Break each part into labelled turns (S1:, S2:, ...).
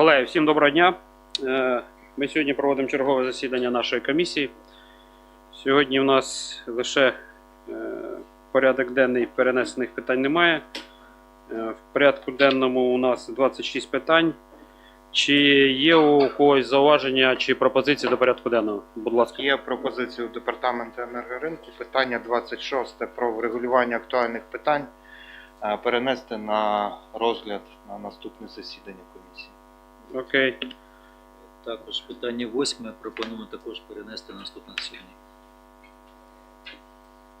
S1: Колеги, всім доброго дня. Е, Ми сьогодні проводимо чергове засідання нашої комісії. Сьогодні у нас лише е, порядок денний перенесених питань немає. Е, В порядку денному у нас 26 питань. Чи є у когось зауваження чи пропозиції до порядку денного? Будь ласка.
S2: Є пропозиція у департаменту енергоринку. Питання 26 про врегулювання актуальних питань перенести на розгляд на наступне засідання комісії.
S1: Окей.
S3: Також питання восьме пропонуємо також перенести на наступне засідання.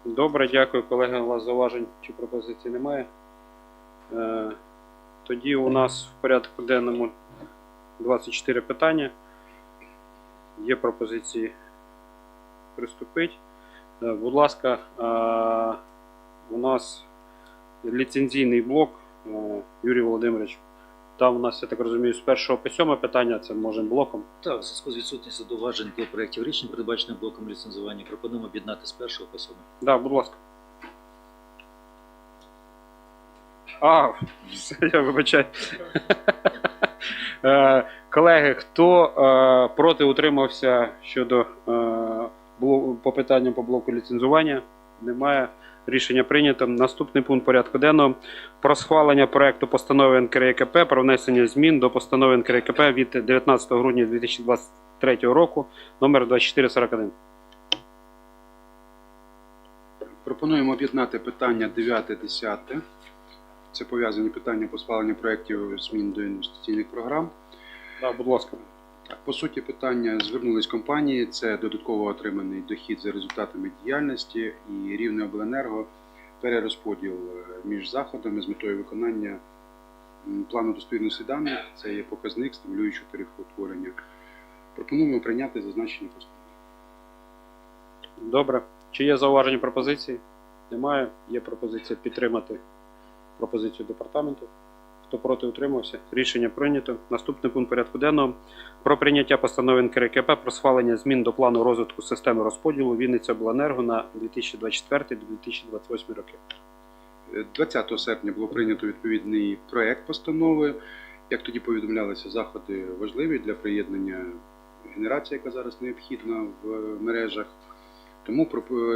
S1: Добре, дякую, колеги. У вас зауважень чи пропозицій немає. Е, Тоді у нас в порядку денному 24 питання. Є пропозиції приступити. Е, Будь ласка, е, у нас ліцензійний блок. Е, Юрій Володимирович. Там у нас, я так розумію, з першого по сьоме питання, це можемо блоком.
S3: Так, в зв'язку з відсутністю зауважень до проєктів рішень, передбачених блоком ліцензування, пропонуємо об'єднати з першого по сьомий.
S1: Да, будь ласка. А, все, я вибачаю. Е, Колеги, хто е, проти утримався щодо е, по питанням по блоку ліцензування? Немає. Рішення прийнято. Наступний пункт порядку денного про схвалення проекту постанови НКРЕКП про внесення змін до постанови НКРЕКП від 19 грудня 2023 року номер 2441.
S4: Пропонуємо об'єднати питання 9-10. Це пов'язані питання по схваленню проєктів змін до інвестиційних програм.
S1: Да, будь ласка.
S4: По суті, питання звернулись компанії. Це додатково отриманий дохід за результатами діяльності і рівне обленерго перерозподіл е, між заходами з метою виконання плану достовірності даних. Це є показник стимулюючого тарифоутворення. Пропонуємо прийняти зазначені постанови.
S1: Добре. Чи є зауваження пропозиції? Немає. Є пропозиція підтримати пропозицію департаменту. Хто проти утримався? Рішення прийнято. Наступний пункт порядку денного про прийняття постанови НКРКП про схвалення змін до плану розвитку системи розподілу Вінниця Обленерго на 2024-2028 роки.
S4: 20 серпня було прийнято відповідний проект постанови. Як тоді повідомлялися, заходи важливі для приєднання генерації, яка зараз необхідна в мережах. Тому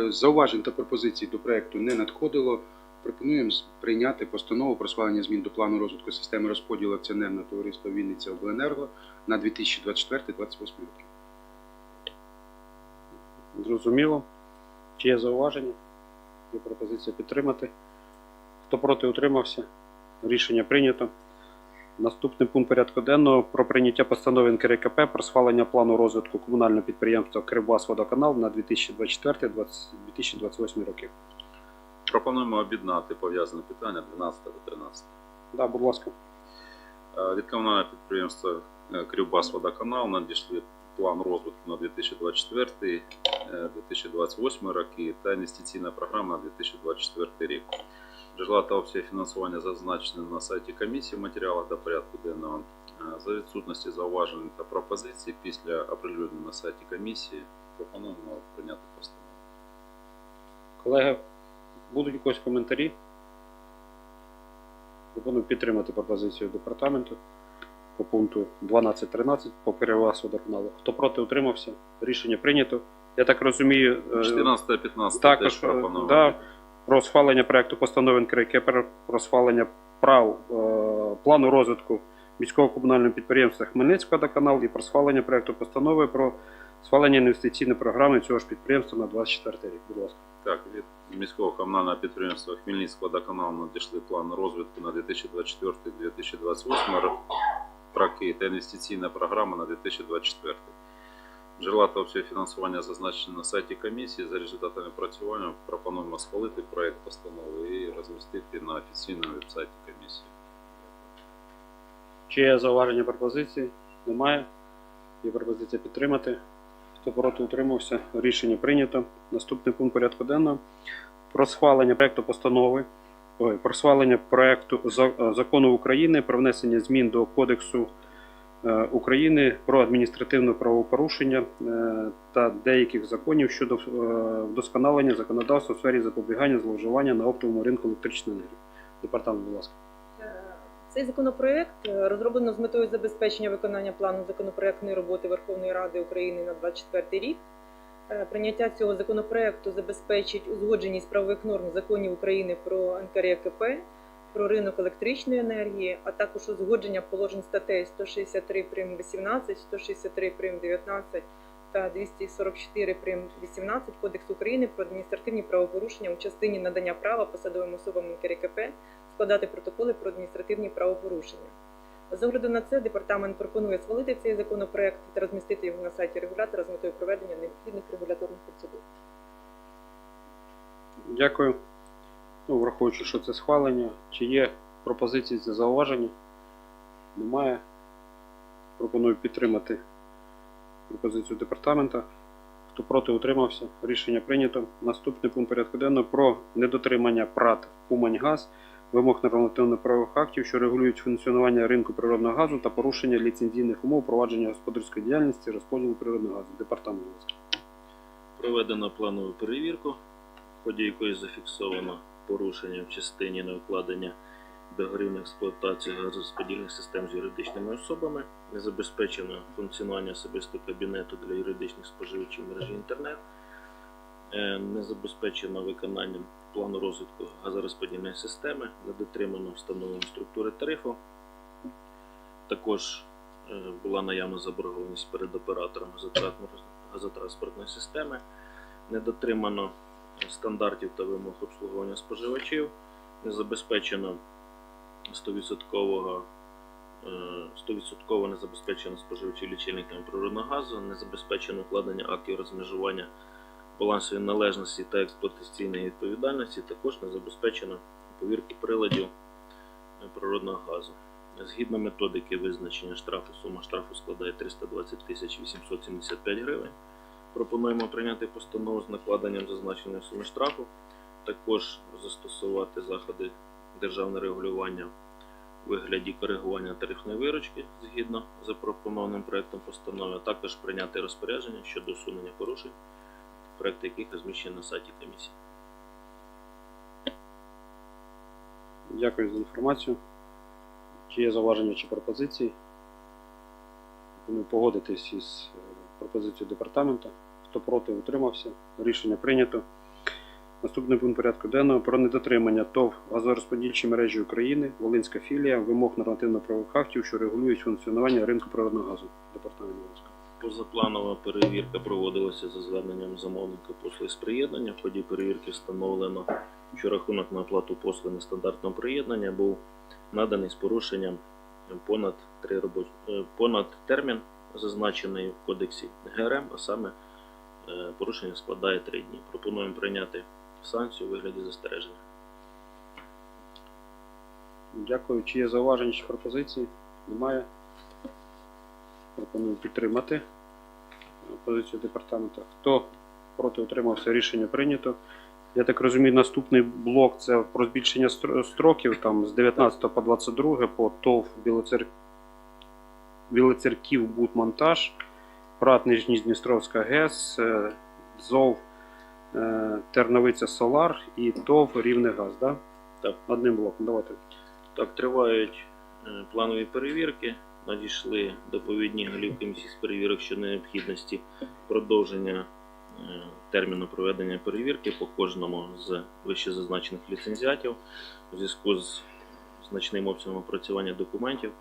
S4: зауважень та пропозицій до проекту не надходило. Пропонуємо прийняти постанову про схвалення змін до плану розвитку системи розподілу акціонерного товариства Вінниця Обленерго на 2024-2028 роки.
S1: Зрозуміло. Чи є зауваження? Є пропозиція підтримати. Хто проти утримався? Рішення прийнято. Наступний пункт порядку денного про прийняття постанови НКРКП про схвалення плану розвитку комунального підприємства Кривбас-Водоканал на 2024-2028 роки.
S5: Пропонуємо об'єднати пов'язане питання 12 та 13.
S1: Да, будь ласка.
S5: Е, Від комунального підприємства е, Кривбас Водоканал надійшли план розвитку на 2024-2028 роки та інвестиційна програма на 2024 рік. Джерела та обсяги фінансування зазначені на сайті комісії в матеріалах до порядку денного. Е, За відсутності зауважень та пропозицій після оприлюднення на сайті комісії пропонуємо прийняти постанову.
S1: Колеги, будуть якісь коментарі? Пропоную підтримати пропозицію департаменту по пункту 12.13 по Кривбас Водоканалу. Хто проти утримався? Рішення прийнято. Я так розумію, е,
S5: 14 та 15
S1: Також е, да, про схвалення проекту постанови НКРК про схвалення прав е, плану розвитку міського комунального підприємства Хмельницького водоканал і про схвалення проекту постанови про схвалення інвестиційної програми цього ж підприємства на 24 рік. Будь ласка.
S5: Так, від міського комунального підприємства Хмельницького водоканалу надійшли план розвитку на 2024-2028 ро- роки та інвестиційна програма на 2024. Джерела та обсяги фінансування зазначені на сайті комісії. За результатами працювання пропонуємо схвалити проект постанови і розмістити на офіційному вебсайті комісії.
S1: Чи є зауваження пропозиції? Немає. Є пропозиція підтримати. Хто проти утримався? Рішення прийнято. Наступний пункт порядку денного. Про схвалення проекту постанови. Ой, про схвалення проекту е, закону України про внесення змін до Кодексу е, України про адміністративне правопорушення е, та деяких законів щодо вдосконалення законодавства в сфері запобігання зловживання на оптовому ринку електричної енергії. Департамент, будь ласка.
S6: Цей законопроект е, розроблено з метою забезпечення виконання плану законопроектної роботи Верховної Ради України на 2024 рік. Е, Прийняття цього законопроекту забезпечить узгодженість правових норм законів України про НКРЕКП, про ринок електричної енергії, а також узгодження положень статей 163 прим. 18, 163 прим. 19 та 244 прим. 18 Кодексу України про адміністративні правопорушення у частині надання права посадовим особам НКРЕКП складати протоколи про адміністративні правопорушення. З огляду на це департамент пропонує схвалити цей законопроект та розмістити його на сайті регулятора з метою проведення необхідних регуляторних процедур.
S1: Дякую. Ну, враховуючи, що це схвалення, чи є пропозиції за зауваження? Немає. Пропоную підтримати пропозицію департамента. Хто проти утримався, рішення прийнято. Наступний пункт порядку денного про недотримання ПРАТ «Уманьгаз» вимог нормативно-правових актів, що регулюють функціонування ринку природного газу та порушення ліцензійних умов провадження господарської діяльності розподілу природного газу. Департамент.
S7: Проведено планову перевірку, в ході якої зафіксовано порушення в частині неукладення договорів на експлуатацію газорозподільних систем з юридичними особами, не забезпечено функціонування особистого кабінету для юридичних споживачів мережі інтернет, е, не забезпечено виконання плану розвитку газорозподільної системи, не дотримано встановлення структури тарифу. Також е, була наявна заборгованість перед оператором газотранспортної- системи, не дотримано стандартів та вимог обслуговування споживачів, не забезпечено 100% е, 100% не забезпечено споживачів лічильниками природного газу, не забезпечено укладення актів розмежування балансової належності та експлуатаційної відповідальності, також не забезпечено повірки приладів природного газу. Згідно методики визначення штрафу, сума штрафу складає 320 тисяч 875 гривень. Пропонуємо прийняти постанову з накладенням зазначеної суми штрафу, також застосувати заходи державного регулювання у вигляді коригування тарифної виручки згідно запропонованим проектом постанови, а також прийняти розпорядження щодо усунення порушень, проект яких розміщений на сайті комісії.
S1: Дякую за інформацію. Чи є зауваження чи пропозиції? Пропоную погодитись із е, пропозицією департамента. Хто проти, утримався. Рішення прийнято. Наступний пункт порядку денного про недотримання ТОВ газорозподільчої мережі України, Волинська філія, вимог нормативно-правових актів, що регулюють функціонування ринку природного газу. Департамент, ласка.
S7: Позапланова перевірка проводилася за зверненням замовника послуг з приєднання. В ході перевірки встановлено, що рахунок на оплату послуг нестандартного приєднання був наданий з порушенням понад, три робоч... е, понад термін, зазначений в кодексі ГРМ, а саме е, порушення складає 3 дні. Пропонуємо прийняти санкцію у вигляді застереження.
S1: Дякую. Чи є зауваження чи пропозиції? Немає. Пропоную підтримати позицію департамента. Хто проти утримався, рішення прийнято. Я так розумію, наступний блок це про збільшення строків там з 19 по 22 по ТОВ Білоцер... Білоцерків Будмонтаж, ПРАТ Нижньодністровська ГЕС, е, ЗОВ е, Терновиця Солар і ТОВ Рівнегаз. Да?
S7: Так.
S1: Одним блоком. Давайте.
S7: Так, тривають е, планові перевірки. Надійшли доповідні голів комісії з перевірок щодо необхідності продовження е, терміну проведення перевірки по кожному з вищезазначених ліцензіатів у зв'язку з значним обсягом опрацювання документів.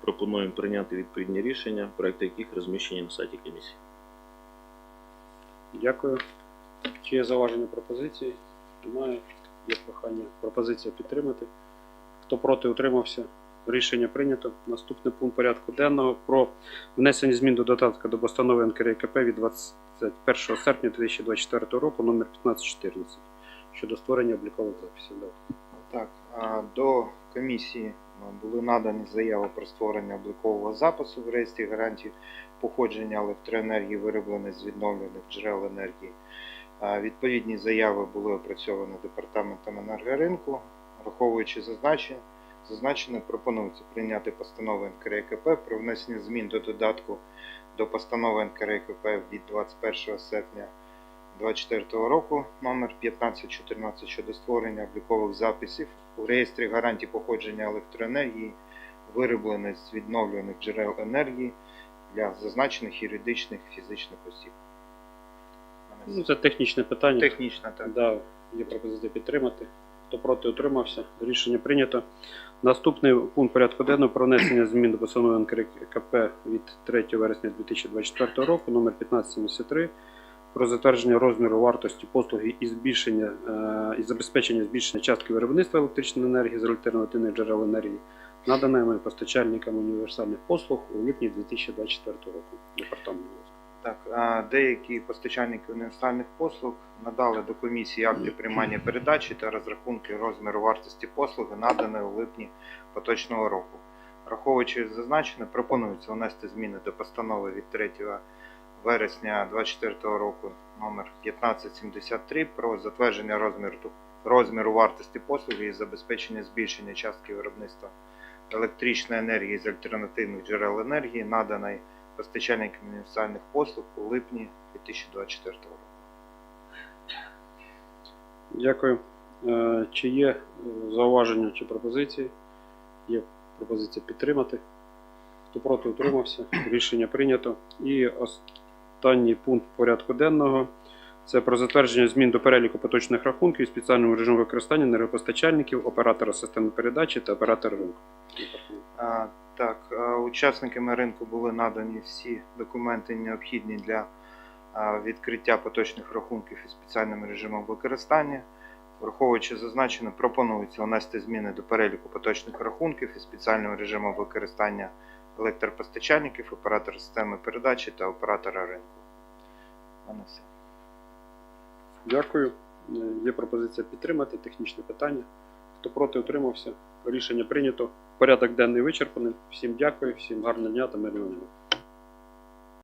S7: Пропонуємо прийняти відповідні рішення, проекти яких розміщені на сайті комісії.
S1: Дякую. Чи є зауваження пропозиції? Немає. Є прохання пропозиція підтримати. Хто проти утримався? Рішення прийнято. Наступний пункт порядку денного про внесення змін до додатка до постанови НКРКП від 21 серпня 2024 року номер 1514 щодо створення облікових записів.
S2: Так, до комісії були надані заяви про створення облікового запису в реєстрі гарантій походження електроенергії, виробленої з відновлених джерел енергії. Відповідні заяви були опрацьовані департаментом енергоринку. Враховуючи зазначення, зазначене пропонується прийняти постанову НКРКП про внесення змін до додатку до постанови НКРКП від 21 серпня 2024 року номер 1514 щодо створення облікових записів у реєстрі гарантій походження електроенергії, вироблених з відновлюваних джерел енергії для зазначених юридичних фізичних осіб.
S1: Ну, це технічне питання.
S2: Технічно так.
S1: Да, є пропозиція підтримати. Хто проти утримався, рішення прийнято. Наступний пункт порядку денного про внесення змін до постанови НКРКП від 3 вересня 2024 року номер 1573 про затвердження розміру вартості послуги і збільшення е, і забезпечення збільшення частки виробництва електричної енергії з альтернативних джерел енергії, наданими постачальникам універсальних послуг у липні 2024 року. Департамент.
S2: Так, деякі постачальники універсальних послуг надали до комісії акти приймання передачі та розрахунки розміру вартості послуги, наданої у липні поточного року. Враховуючи зазначене, пропонується внести зміни до постанови від 3 вересня 2024 року номер 1573 про затвердження розміру, розміру вартості послуги і забезпечення збільшення частки виробництва електричної енергії з альтернативних джерел енергії, наданої постачальникам універсальних послуг у липні 2024 року.
S1: Дякую. Е, Чи є е, зауваження чи пропозиції? Є пропозиція підтримати. Хто проти утримався? Рішення прийнято. І останній пункт порядку денного це про затвердження змін до переліку поточних рахунків і спеціальному режиму використання енергопостачальників, оператора системи передачі та оператора ринку.
S2: Так, учасниками ринку були надані всі документи необхідні для відкриття поточних рахунків із спеціальним режимом використання. Враховуючи зазначене, пропонується внести зміни до переліку поточних рахунків із спеціальним режимом використання електропостачальників, оператора системи передачі та оператора ринку. Все.
S1: Дякую. Е, Є пропозиція підтримати технічне питання. Хто проти утримався? Рішення прийнято. Порядок денний вичерпаний. Всім дякую, всім гарного дня та мирного неба.